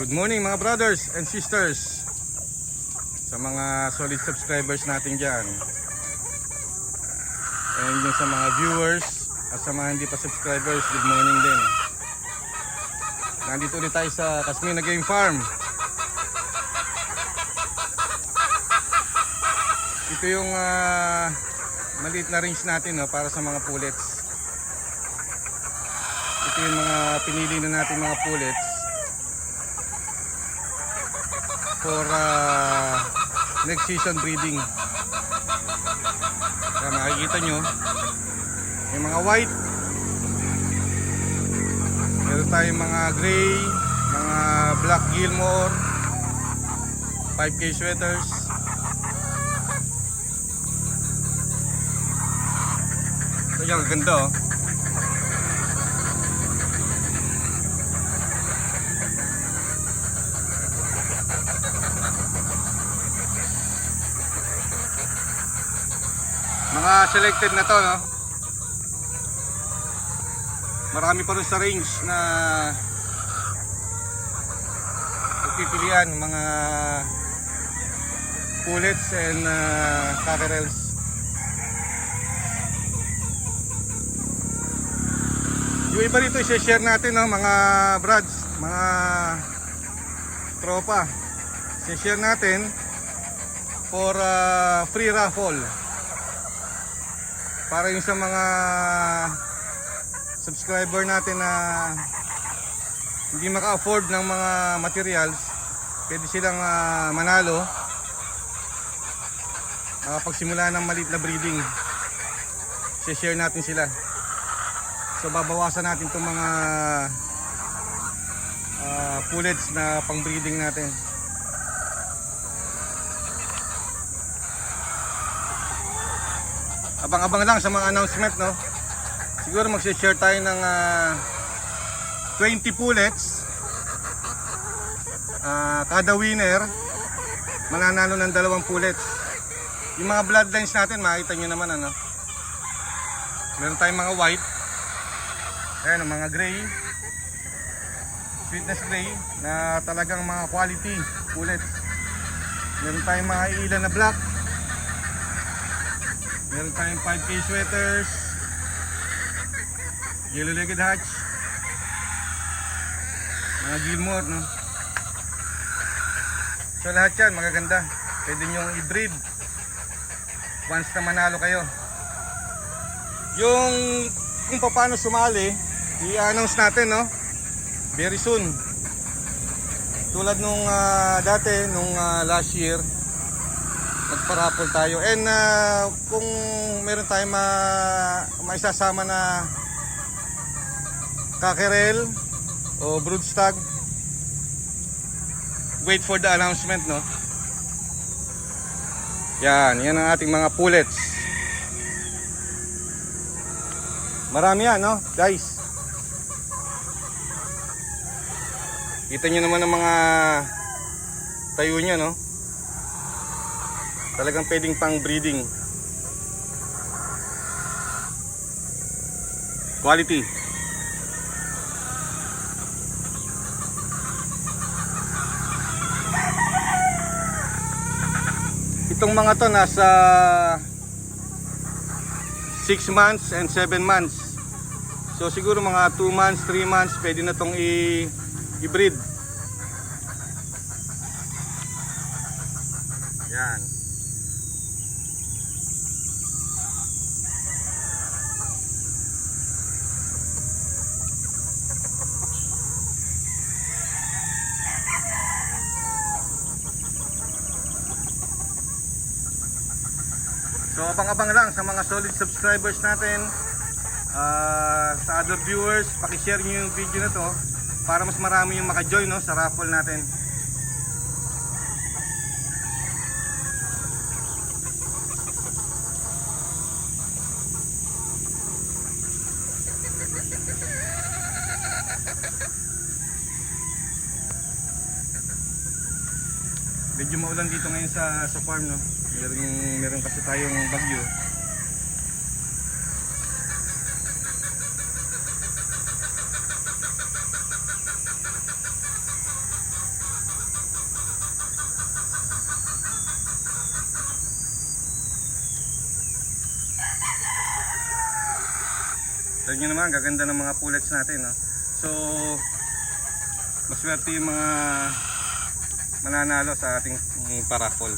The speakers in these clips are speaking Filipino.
Good morning mga brothers and sisters. Sa mga solid subscribers natin dyan. And yung sa mga viewers at sa mga hindi pa subscribers good morning din. Nandito ulit tayo sa Casmina Game Farm. Ito yung ah, maliit na range natin no, para sa mga pullets. Ito yung mga pinili na natin mga pullets for uh, next season breeding. Kaya makikita nyo, may mga white, meron tayong mga gray, mga black Gilmore, 5K sweaters. Ito yung ganda oh. Mga selected na to, no? Marami pa rin sa range na pagpipilian, mga pullets and uh, cockerels. Yung iba dito, i-share natin, no? mga brads, mga tropa. I-share natin for uh, free raffle para yung sa mga subscriber natin na hindi maka-afford ng mga materials pwede silang ah, manalo. Makapagsimula ng maliit na breeding. Share natin sila. So babawasan natin itong mga ah, pullets na pang breeding natin abang-abang lang sa mga announcement no? Siguro mag-share tayo ng ah, 20 pullets. Ah, kada winner mananalo ng dalawang pullets. Yung mga bloodlines natin makita nyo naman ano? Meron tayong mga white. Ayan mga gray. Sweetness gray na talagang mga quality pullets. Meron tayong mga ilan na black Meron tayong 5K sweaters. Yellow legged hatch. Mga Gilmore, no? So lahat yan, magaganda. Pwede nyo i-breed. Once na manalo kayo. Yung kung paano sumali, i-announce natin, no? Very soon. Tulad nung ah, dati, nung ah, last year, magparapol tayo. And ah, kung meron tayong ma maisasama na kakerel o broodstag, wait for the announcement, no? Yan, yan ang ating mga pullets. Marami yan, no? Guys. Kita nyo naman ang mga tayo niya, no? Talagang pwedeng pang breeding. Quality. Itong mga to nasa 6 months and 7 months. So siguro mga 2 months, 3 months pwede na tong i-breed. Yan. Abang-abang lang sa mga solid subscribers natin Ah, sa other viewers, paki-share niyo yung video na to para mas marami yung maka-join no, sa raffle natin. Medyo maulan dito ngayon sa sa farm no meron, meron kasi tayong bagyo Tignan nyo naman, gaganda ng mga pullets natin. No? So, maswerte yung mga mananalo sa ating parapol.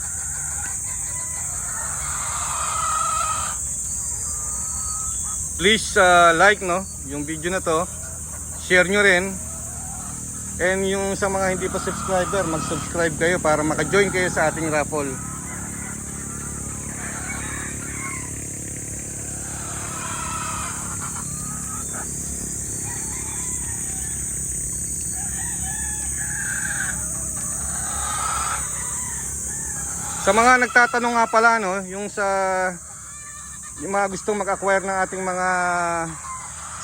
Please uh, like no, yung video na to. Share nyo rin. And yung sa mga hindi pa subscriber, mag-subscribe kayo para maka-join kayo sa ating raffle. Sa mga nagtatanong nga pala no, yung sa yung mga gustong mag-acquire ng ating mga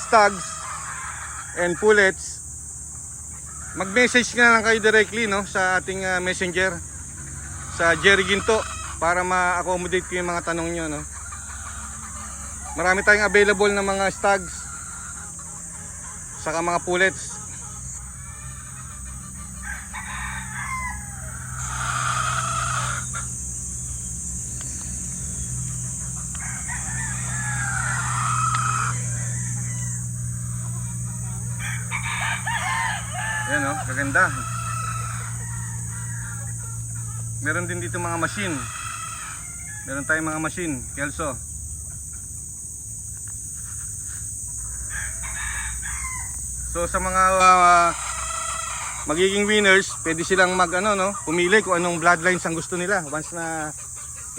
stags and pullets, mag-message na lang kayo directly no sa ating ah, messenger sa Jerry Ginto para ma-accommodate ko yung mga tanong nyo no. Marami tayong available na mga stags saka mga pullets. Yan oh, kaganda. Meron din dito mga machine. Meron tayong mga machine, Kelso. So sa mga ah, magiging winners, pwede silang mag ano no, pumili kung anong bloodlines ang gusto nila once na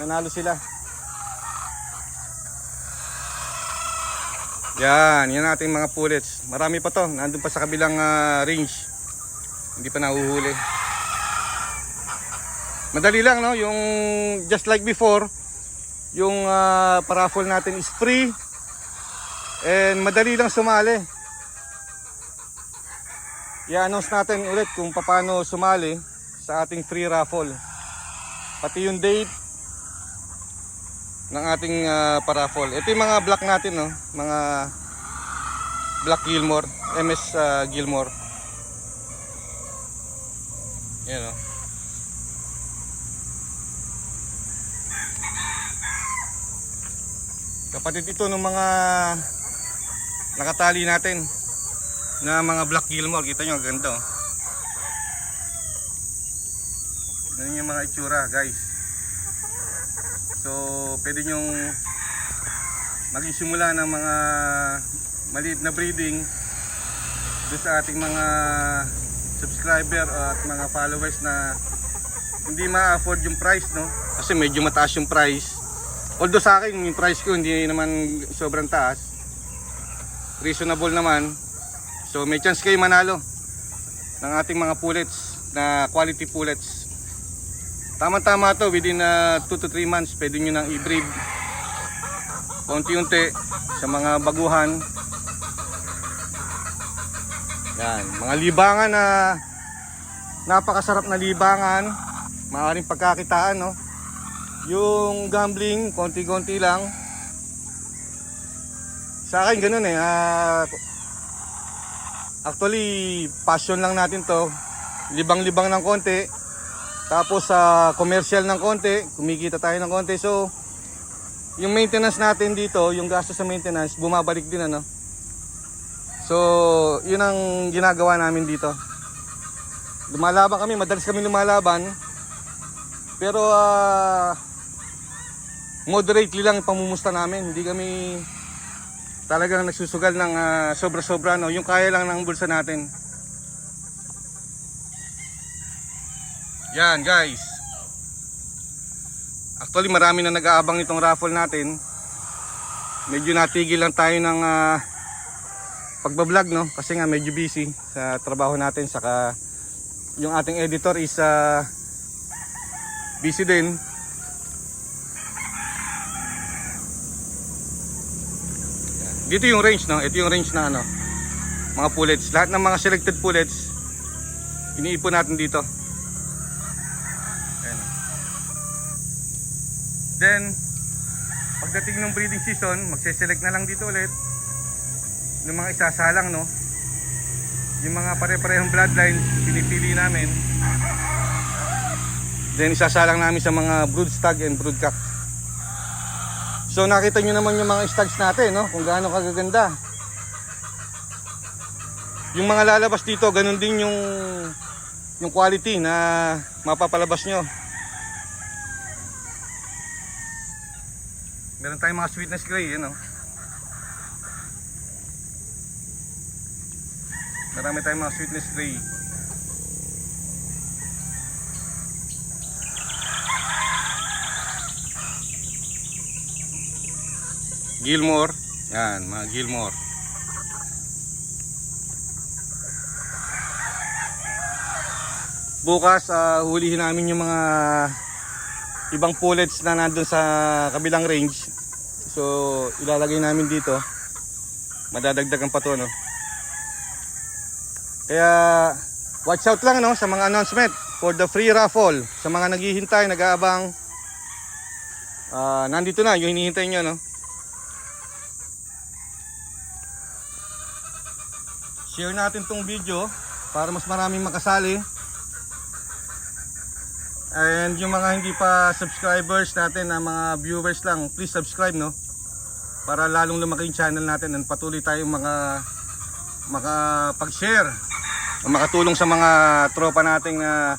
nanalo sila. Yan, yan ating mga pullets. Marami pa to, nandun pa sa kabilang ah, range. Hindi pa nahuhuli. Madali lang no, yung just like before, yung ah, paraffol natin is free. And madali lang sumali. I-announce natin ulit kung paano sumali sa ating free raffle. Pati yung date ng ating ah, paraffle. Ito yung mga black natin, no? Mga Black Gilmore, MS ah, Gilmore. Yan, no? Kapatid ito ng mga nakatali natin na mga Black Gilmore. Kita nyo, ganda, oh. Ganyan yung mga itsura, guys. So, pwede nyong maging simula ng mga maliit na breeding doon sa ating mga subscriber at mga followers na hindi ma-afford yung price, no? Kasi medyo mataas yung price. Although sa akin, yung price ko hindi naman sobrang taas. Reasonable naman. So, may chance kayo manalo ng ating mga pullets na quality pullets. Tama-tama to, within 2 to 3 months, pwede nyo nang i-breed. Unti-unti sa mga baguhan. Yan, mga libangan na napakasarap na libangan. Maaaring pagkakitaan, no? Yung gambling, konti-konti lang. Sa akin, ganun eh. ah, actually, passion lang natin to. Libang-libang ng konti. Tapos sa commercial ng konti, kumikita tayo ng konti. So, yung maintenance natin dito, yung gastos sa maintenance, bumabalik din ano. So, yun ang ginagawa namin dito. Lumalaban kami, madalas kami lumalaban. Pero ah moderately lang ang pamumusta namin. Hindi kami talagang nagsusugal ng ah, sobra-sobra no, yung kaya lang ng bulsa natin. Yan guys. Actually marami na nag-aabang itong raffle natin. Medyo natigil lang tayo ng ah, pagbablog no kasi nga medyo busy sa trabaho natin saka yung ating editor is ah, busy din. Dito yung range no, ito yung range na ano mga pullets. Lahat ng mga selected pullets iniipon natin dito. Ayan. Then, pagdating ng breeding season, magse-select na lang dito ulit ng mga isasalang, no? Yung mga pare-parehong bloodlines, pinipili namin. Then, isasalang namin sa mga brood stag and brood cock. So, nakita nyo naman yung mga stags natin, no? Kung gaano kagaganda. yung mga lalabas dito, ganun din yung yung quality na mapapalabas nyo. Meron tayong mga sweetness gray, yun oh. Marami tayong mga sweetness gray. Gilmore. Yan, mga Gilmore. Bukas, ah, hulihin namin yung mga ibang pullets na nandun sa kabilang range. So, ilalagay namin dito. Madadagdagan pa to, no? Kaya, watch out lang, no? Sa mga announcement for the free raffle. Sa mga naghihintay, nag-aabang. ah, nandito na, yung hinihintay nyo, no? Share natin tong video para mas maraming makasali. And yung mga hindi pa subscribers natin na mga viewers lang, please subscribe no. Para lalong lumaki yung channel natin and patuloy tayong mga makapag-share. Makatulong sa mga tropa nating na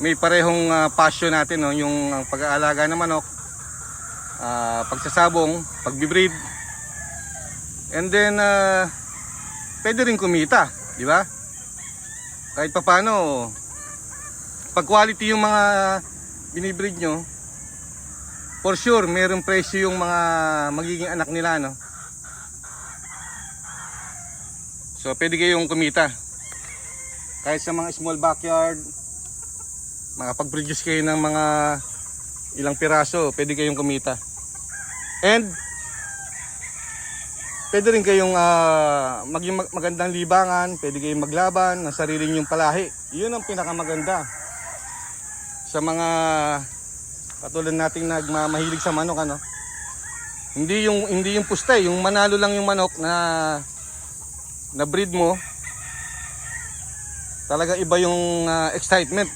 may parehong ah, passion natin no, yung ang pag-aalaga ng manok, ah, pagsasabong, pagbibreed. And then ah, pwede rin kumita, di ba? Kahit papano, pag quality yung mga binibreed nyo, for sure, mayroong presyo yung mga magiging anak nila, no? So, pwede kayong kumita. Kahit sa mga small backyard, makapag-produce kayo ng mga ilang piraso, pwede kayong kumita. And, pwede rin kayong ah, maging mag- magandang libangan, pwede kayong maglaban ng sarili nyong palahi. Yun ang pinakamaganda sa mga katulad nating nagmamahilig sa manok ano. Hindi yung hindi yung puste, yung manalo lang yung manok na na breed mo. Talaga iba yung ah, excitement.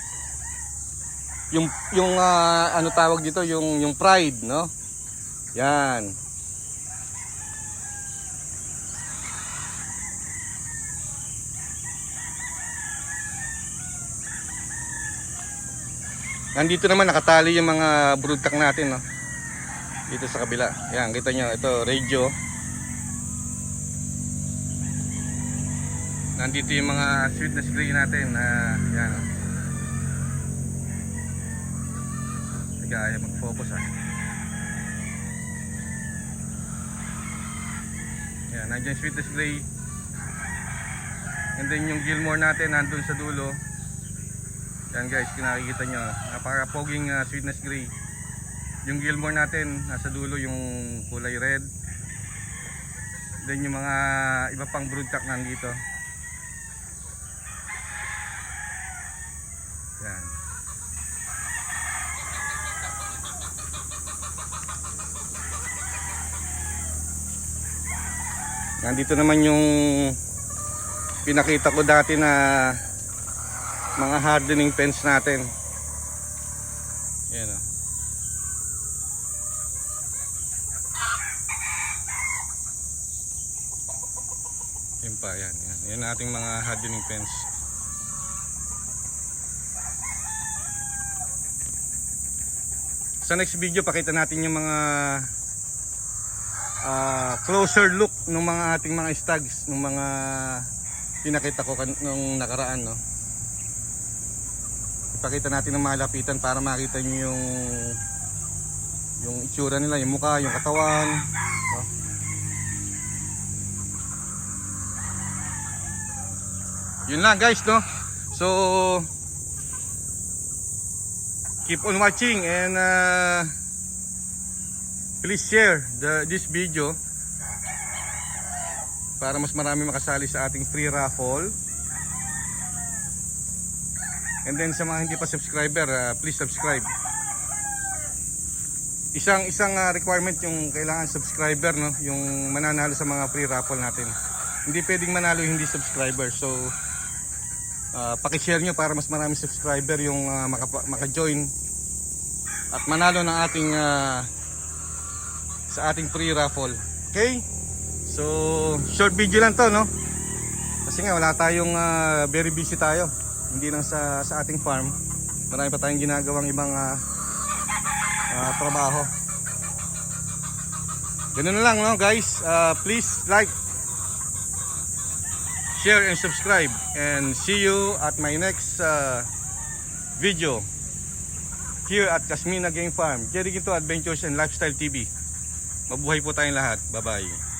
Yung yung ah, ano tawag dito, yung yung pride, no? Yan. Nandito naman nakatali yung mga broodcock natin, no? Dito sa kabila. Yan, kita nyo, ito radio. Nandito yung mga sweetness gray natin na yan. oh. Teka, ayaw mag-focus ah. Yan, nandiyan yung sweetness gray. And then yung Gilmore natin nandun sa dulo. Yan guys, kung nakikita nyo, napaka-poging uh, sweetness gray. Yung Gilmore natin, nasa dulo yung kulay red. Then yung mga iba pang broodcock nandito. Yan. Nandito naman yung pinakita ko dati na mga hardening fence natin. Yan o. Yan pa, yan, yan. Yan ating mga hardening fence. Sa next video, pakita natin yung mga ah, closer look ng mga ating mga stags, ng mga pinakita ko nung nakaraan, no? Ipakita natin ng malapitan para makita niyo yung yung itsura nila, yung mukha, yung katawan. No? Yun lang guys, no? So keep on watching and uh, please share the this video para mas marami makasali sa ating free raffle. And then sa mga hindi pa subscriber, uh, please subscribe. Isang isang uh, requirement yung kailangan subscriber no, yung mananalo sa mga free raffle natin. Hindi pwedeng manalo hindi subscriber. So uh, paki-share nyo para mas marami subscriber yung uh, makapa- maka-join at manalo ng ating uh, sa ating free raffle. Okay? So, short video lang to, no? Kasi nga wala tayong ah, very busy tayo. Hindi lang sa sa ating farm. Marami pa tayong ginagawang ibang ah, ah, trabaho. Ganun na lang no guys. Ah, please like, share and subscribe and see you at my next ah, video here at Kasmina Game Farm. Jerry Ginto Adventures and Lifestyle TV. Mabuhay po tayong lahat. Bye-bye.